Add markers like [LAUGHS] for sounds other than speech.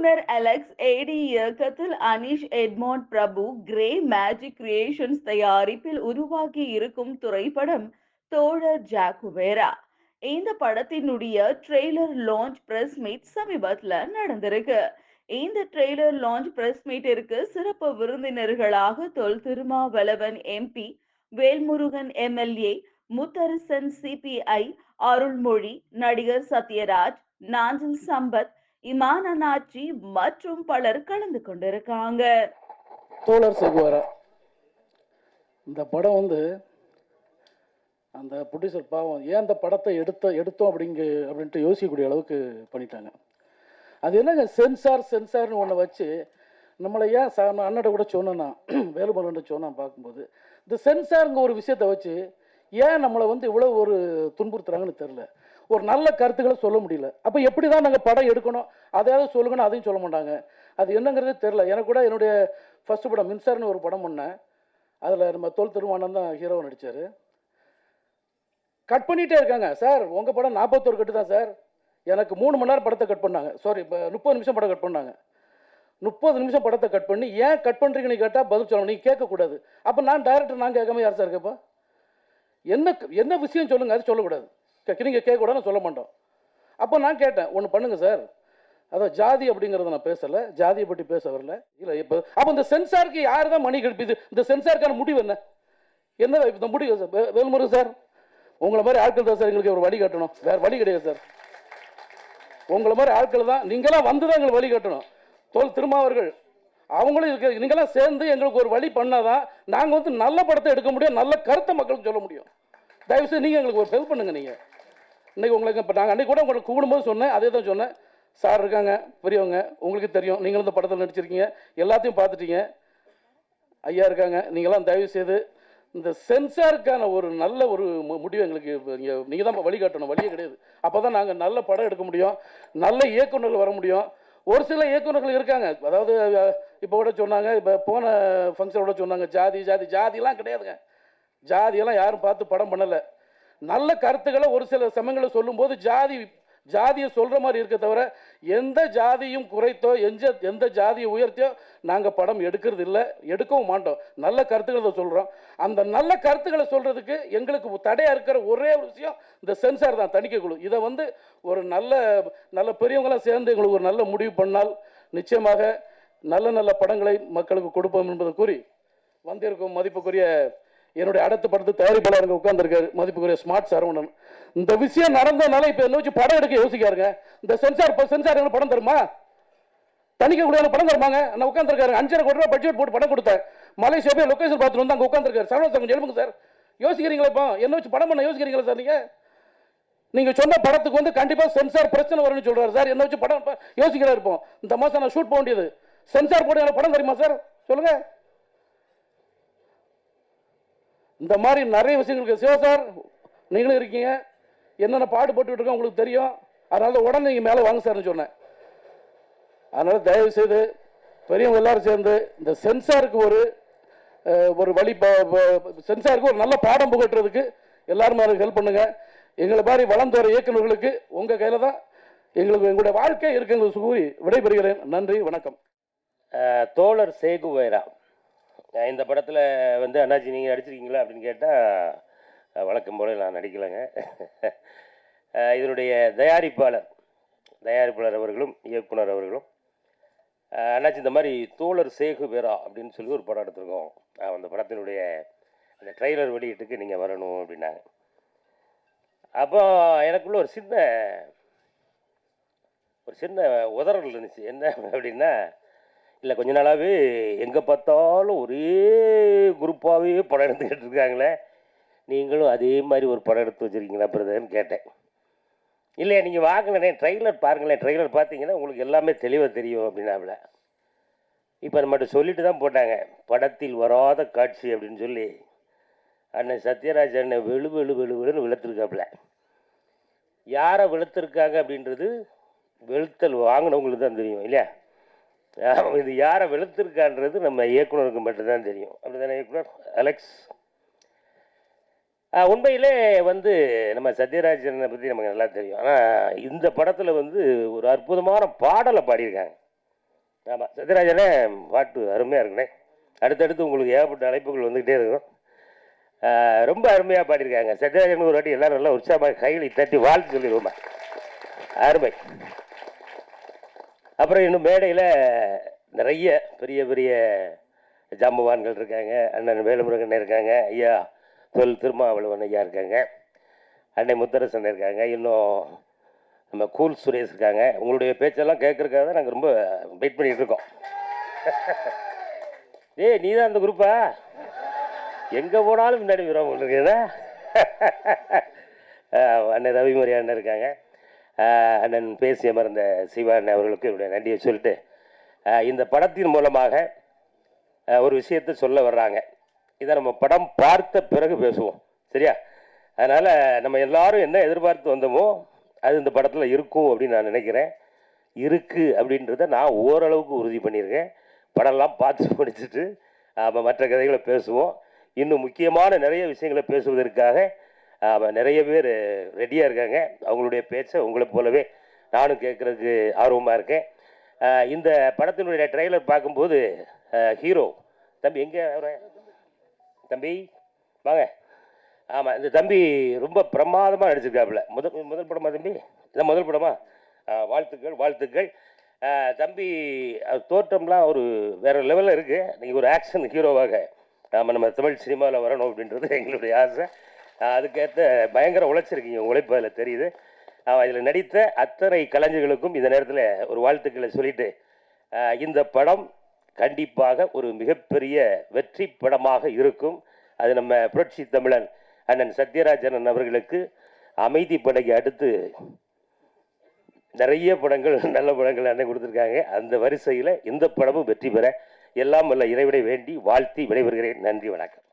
இயக்குனர் Alex AD இயக்கத்தில் Anish Edmond Prabhu Grey Magic Creations தயாரிப்பில் உருவாகி இருக்கும் திரைப்படம் தோழர் ஜாக்குவேரா இந்த படத்தினுடைய ட்ரெய்லர் லான்ச் பிரஸ் மீட் சமீபத்தில் நடந்திருக்கு. இந்த ட்ரெய்லர் லான்ச் பிரஸ் மீட்டிற்கு சிறப்பு விருந்தினர்களாக Thol Thirumavalavan MP Velmurugan MLA Mutharasan CPI Arulmozhi நடிகர் சத்யராஜ் நாஞ்சில் சம்பத் இமான் அண்ணாச்சி மற்றும் பலர் கலந்து கொண்டிருக்காங்க. தோழர் செகுவாரா இந்த படம் வந்து அந்த ப்ரொடியூசர் பாவம் ஏன் அந்த படத்தை எடுத்த எடுத்தோம் அப்படிங்க அப்படின்ட்டு யோசிக்கக்கூடிய அளவுக்கு பண்ணிட்டாங்க. அது என்னங்க சென்சார் சென்சார்னு ஒன்று வச்சு நம்மளை ஏன் சா அண்ணட கூட சொன்னேன்னா [CLEARS THROAT] நான் சொன்னான் பார்க்கும்போது இந்த சென்சாருங்க ஒரு விஷயத்தை வச்சு ஏன் நம்மளை வந்து இவ்வளோ ஒரு துன்புறுத்துறாங்கன்னு தெரில ஒரு நல்ல கருத்துக்களை சொல்ல முடியல. அப்போ எப்படி தான் நாங்கள் படம் எடுக்கணும்? அதையாவது சொல்லுங்கன்னு அதையும் சொல்ல மாட்டாங்க. அது என்னங்கிறதே தெரில எனக்கு கூட என்னுடைய ஃபர்ஸ்ட் படம் மின்சார்னு ஒரு படம் பண்ணேன் அதில் நம்ம தோல் திருமானன் தான் ஹீரோவை நடித்தார் கட் பண்ணிகிட்டே இருக்காங்க. சார் உங்கள் படம் நாற்பத்தோரு கட்டு தான் சார். எனக்கு மூணு மணி நேரம் படத்தை கட் பண்ணாங்க. சாரி இப்போ முப்பது நிமிஷம் படம் கட் பண்ணாங்க. முப்பது நிமிஷம் படத்தை கட் பண்ணி ஏன் கட் பண்ணுறீங்கன்னு கேட்டால் பதில் சொல்லணும் நீங்கள் கேட்கக்கூடாது. அப்போ நான் டைரக்டர் நான் கேட்காம யார் சார் இருக்கப்போ என்ன என்ன விஷயம் சொல்லுங்கள் அது சொல்லக்கூடாது. நீங்கள் கேட்கக்கூடாதுன்னு சொல்ல மாட்டோம். அப்போ நான் கேட்டேன் ஒன்று பண்ணுங்கள் சார். அதான் ஜாதி அப்படிங்கிறத நான் பேசலை. ஜாதியை பற்றி பேச வரல. இல்லை இப்போ அப்போ இந்த சென்சாருக்கு யார் தான் மணி கழிப்பிது இந்த சென்சாருக்கான முடிவு என்ன? என்ன இந்த முடிவு சார் வேல்முருகன் சார்? உங்களை மாதிரி ஆட்கள் தான் சார் எங்களுக்கு ஒரு வழி கட்டணும். வேறு வழி கிடையாது சார். உங்களை மாதிரி ஆட்கள் தான் நீங்களாம் வந்து தான் எங்களுக்கு வழி கட்டணும். தோல் திருமாவர்கள் அவங்களும் இருக்க நீங்களாம் சேர்ந்து எங்களுக்கு ஒரு வழி பண்ணால் தான் நாங்கள் வந்து நல்ல படத்தை எடுக்க முடியும் நல்ல கருத்தை மக்களுக்கு சொல்ல முடியும். தயவுசெய்து நீங்கள் எங்களுக்கு ஒரு ஹெல்ப் பண்ணுங்க நீங்கள் இன்றைக்கி உங்களுக்கு இப்போ நாங்கள் அன்றைக்கி கூட உங்களை கூப்பிடும்போது சொன்னேன் அதே தான் சொன்னேன். சார் இருக்காங்க பெரியவங்க உங்களுக்கு தெரியும். நீங்களும் இந்த படத்தில் நடிச்சிருக்கீங்க. எல்லாத்தையும் பார்த்துட்டீங்க. ஐயா இருக்காங்க நீங்களாம் தயவு செய்து இந்த சென்சாருக்கான ஒரு நல்ல ஒரு மு- முடிவு எங்களுக்கு நீங்கள் நீங்கள் தான் வழிகாட்டணும் வழியே கிடையாது. அப்போ தான் நாங்கள் நல்ல படம் எடுக்க முடியும் நல்ல இயக்குனர்கள் வர முடியும். ஒரு சில இயக்குனர்கள் இருக்காங்க. அதாவது இப்போ கூட சொன்னாங்க இப்போ போன ஃபங்க்ஷனோட சொன்னாங்க ஜாதி ஜாதி ஜாதிலாம் கிடையாதுங்க. ஜாதியெல்லாம் யாரும் பார்த்து படம் பண்ணலை. நல்ல கருத்துக்களை ஒரு சில சமயங்களில் சொல்லும்போது ஜாதி ஜாதியை சொல்கிற மாதிரி இருக்க தவிர எந்த ஜாதியும் குறைத்தோ எந்த எந்த ஜாதியை உயர்த்தியோ நாங்கள் படம் எடுக்கிறது இல்லை எடுக்கவும் மாட்டோம். நல்ல கருத்துக்களை சொல்கிறோம் அந்த நல்ல கருத்துக்களை சொல்கிறதுக்கு எங்களுக்கு தடையாக இருக்கிற ஒரே ஒரு விஷயம் இந்த சென்சார் தான் தணிக்கை குழு. இதை வந்து ஒரு நல்ல நல்ல பெரியவங்களாம் சேர்ந்து எங்களுக்கு ஒரு நல்ல முடிவு பண்ணால் நிச்சயமாக நல்ல நல்ல படங்களை மக்களுக்கு கொடுப்போம் என்பதை கூறி வந்திருக்கும் மதிப்புக்குரிய என்னுடைய அடுத்த படத்து தயாரிப்பாளருங்க உட்காந்துருக்காரு மதிப்புக்குரிய ஸ்மார்ட் சரவணன் இந்த விஷயம் நடந்ததுனால இப்போ என்ன வச்சு படம் எடுக்க யோசிக்காருங்க. இந்த சென்சார் இப்போ சென்சார் எங்களுக்கு படம் தருமா? தணிக்க கூட படம் தருமாங்க? நான் உட்காந்துருக்காரு அஞ்சரை கோடி ரூபாய் பட்ஜெட் போட்டு படம் கொடுத்தேன். மலேசியா போய் லொக்கேஷன் பார்த்துட்டு வந்து அங்கே உட்காந்துருக்காரு சரவணன் சார் கொஞ்சம் எழுப்புங்க சார். யோசிக்கிறீங்களா இப்போ? என்ன வச்சு படம் பண்ண யோசிக்கிறீங்களா சார் நீங்கள் நீங்கள் சொன்ன படத்துக்கு வந்து கண்டிப்பாக சென்சார் பிரச்சனை வரும்னு சொல்கிறாரு சார். என்ன வச்சு படம் யோசிக்கிறா இருப்போம் இந்த மாதம் நான் ஷூட் போக வேண்டியது. சென்சார் போட்டு எனக்கு படம் தெரியுமா சார்? சொல்லுங்கள் இந்த மாதிரி நிறைய விஷயங்களுக்கு சிவா சார் நீங்களும் இருக்கீங்க. என்னென்ன பாடுபட்டு இருக்கோம் உங்களுக்கு தெரியும். அதனால உடனே நீங்கள் மேலே வாங்க சார்னு சொன்னேன். அதனால் தயவு செய்து பெரியவங்க எல்லாரும் சேர்ந்து இந்த சென்சாருக்கு ஒரு ஒரு வழி ப- சென்சாருக்கு ஒரு நல்ல பாடம் புகட்டுறதுக்கு எல்லாருமே எனக்கு ஹெல்ப் பண்ணுங்க. எங்களை மாதிரி வளர்ந்து வர இயக்குநர்களுக்கு உங்கள் கையில் தான் எங்களுக்கு எங்களுடைய வாழ்க்கை இருக்குங்களுக்கு கூறி விடைபெறுகிறேன். நன்றி வணக்கம். தோழர் சேகுவேரா. இந்த படத்தில் வந்து அண்ணாச்சி நீங்கள் நடிச்சிருக்கீங்களா அப்படின்னு கேட்டால் வழக்கம் போல நான் நடிக்கலைங்க. [LAUGHS] இதனுடைய தயாரிப்பாளர் தயாரிப்பாளர் அவர்களும் இயக்குனர் அவர்களும் அண்ணாச்சி இந்த மாதிரி தோழர் சேகு பேரா அப்படின்னு சொல்லி ஒரு படம் எடுத்திருக்கோம். அந்த படத்தினுடைய அந்த ட்ரெய்லர் வெளியீட்டுக்கு நீங்கள் வரணும் அப்படின்னாங்க. அப்போ எனக்குள்ள ஒரு சின்ன ஒரு சின்ன உதறல் இருந்துச்சு. என்ன அப்படின்னா இல்லை கொஞ்ச நாளாகவே எங்கே பார்த்தாலும் ஒரே குரூப்பாகவே படம் எடுத்துக்கிட்டு இருக்காங்களே. நீங்களும் அதே மாதிரி ஒரு படம் எடுத்து வச்சுருக்கீங்களா பிரதர்னு கேட்டேன். இல்லையா நீங்கள் வாங்கினேன் ட்ரெய்லர் பாருங்களேன். ட்ரெய்லர் பார்த்தீங்கன்னா உங்களுக்கு எல்லாமே தெளிவாக தெரியும் அப்படின்னாப்புல இப்போ நம்மகிட்ட சொல்லிட்டு தான் போட்டாங்க. படத்தில் வராத காட்சி அப்படின்னு சொல்லி. அண்ணன் சத்யராஜ் அண்ணன் வெளு வெளு வெளு வெளுன்னு வெளுத்துருக்காப்புல யாரை வெளுத்திருக்காங்க அப்படின்றது வெளுத்தல் வாங்கினவங்களுக்கு தான் தெரியும் இல்லையா? இது யாரை வெளுத்திருக்கான்றது நம்ம இயக்குனருக்கு மட்டும்தான் தெரியும். அப்படிதானே இயக்குனர்? அலெக்ஸ் உண்மையிலே வந்து நம்ம சத்யராஜனை பற்றி நமக்கு நல்லா தெரியும். ஆனால் இந்த படத்தில் வந்து ஒரு அற்புதமான பாடலை பாடியிருக்காங்க. ஆமாம் சத்யராஜனே பாட்டு அருமையாக இருக்குண்ணே. அடுத்தடுத்து உங்களுக்கு ஏகப்பட்ட அழைப்புகள் வந்துக்கிட்டே இருக்கும். ரொம்ப அருமையாக பாடியிருக்காங்க. சத்யராஜனுக்கு ஒரு வாட்டி எல்லோரும் நல்லா உற்சாகமாக கையில் தட்டி வாழ்த்து சொல்லிடுவோமா? அருமை. அப்புறம் இன்னும் மேடையில் நிறைய பெரிய பெரிய ஜாம்பவான்கள் இருக்காங்க. அண்ணன் வேலுமுருகன் இருக்காங்க. ஐயா தொல் திருமாவளவன் ஐயா இருக்காங்க. அன்னை முத்தரசன் இருக்காங்க. இன்னும் நம்ம கூல் சுரேஷ் இருக்காங்க. உங்களுடைய பேச்செல்லாம் கேட்குறக்காக தான் நாங்கள் ரொம்ப வெயிட் பண்ணிட்டு இருக்கோம். ஏய் நீ தான் அந்த குரூப்பா? எங்கே போனாலும் முன்னாடி வரும் உங்களுக்கு அண்ணன் ரவிமரி அண்ணன் இருக்காங்க. அண்ணன் பேசி அமர்ந்த சிவா அண்ணன் அவர்களுக்கு என்னுடைய நன்றியை சொல்லிட்டு இந்த படத்தின் மூலமாக ஒரு விஷயத்தை சொல்ல வர்றாங்க. இதை நம்ம படம் பார்த்த பிறகு பேசுவோம். சரியா? அதனால் நம்ம எல்லாரும் என்ன எதிர்பார்த்து வந்தோமோ அது இந்த படத்தில் இருக்கும் அப்படின்னு நான் நினைக்கிறேன். இருக்குது அப்படின்றத நான் ஓரளவுக்கு உறுதி பண்ணியிருக்கேன். படம்லாம் பார்த்து [LAUGHS] முடிச்சுட்டு ஆமாம் மற்ற கதைகளை பேசுவோம். இன்னும் முக்கியமான நிறைய விஷயங்களை பேசுவதற்காக ஆமாம் நிறைய பேர் ரெடியாக இருக்காங்க. அவங்களுடைய பேச்சை உங்களை போலவே நானும் கேட்குறதுக்கு ஆர்வமாக இருக்கேன். இந்த படத்தினுடைய ட்ரெய்லர் பார்க்கும்போது ஹீரோ தம்பி எங்கே அவரை தம்பி வாங்க. ஆமாம் இந்த தம்பி ரொம்ப பிரமாதமாக நடிச்சிருக்காப்புல. முதல் முதல் படமா தம்பி? இதான் முதல் படமா? வாழ்த்துக்கள் வாழ்த்துக்கள். தம்பி தோற்றம்லாம் ஒரு வேறு லெவலில் இருக்குது நீங்கள் ஒரு ஆக்ஷன் ஹீரோவாக ஆமாம் நம்ம தமிழ் சினிமாவில் வரணும் அப்படின்றது எங்களுடைய ஆசை. அதுக்கேற்ற பயங்கர உழைச்சிருக்கீங்க உழைப்பு அதில் தெரியுது. இதில் நடித்த அத்தனை கலைஞர்களுக்கும் இந்த நேரத்தில் ஒரு வாழ்த்துக்களை சொல்லிட்டு இந்த படம் கண்டிப்பாக ஒரு மிகப்பெரிய வெற்றி படமாக இருக்கும். அது நம்ம புரட்சி தமிழன் அண்ணன் சத்யராஜன் அவர்களுக்கு அமைதி படைக்கு அடுத்து நிறைய படங்கள் நல்ல படங்கள் அண்ணன் கொடுத்துருக்காங்க. அந்த வரிசையில் இந்த படமும் வெற்றி பெற எல்லாம் வல்ல இறைவிடை வேண்டி வாழ்த்தி விடைபெறுகிறேன். நன்றி வணக்கம்.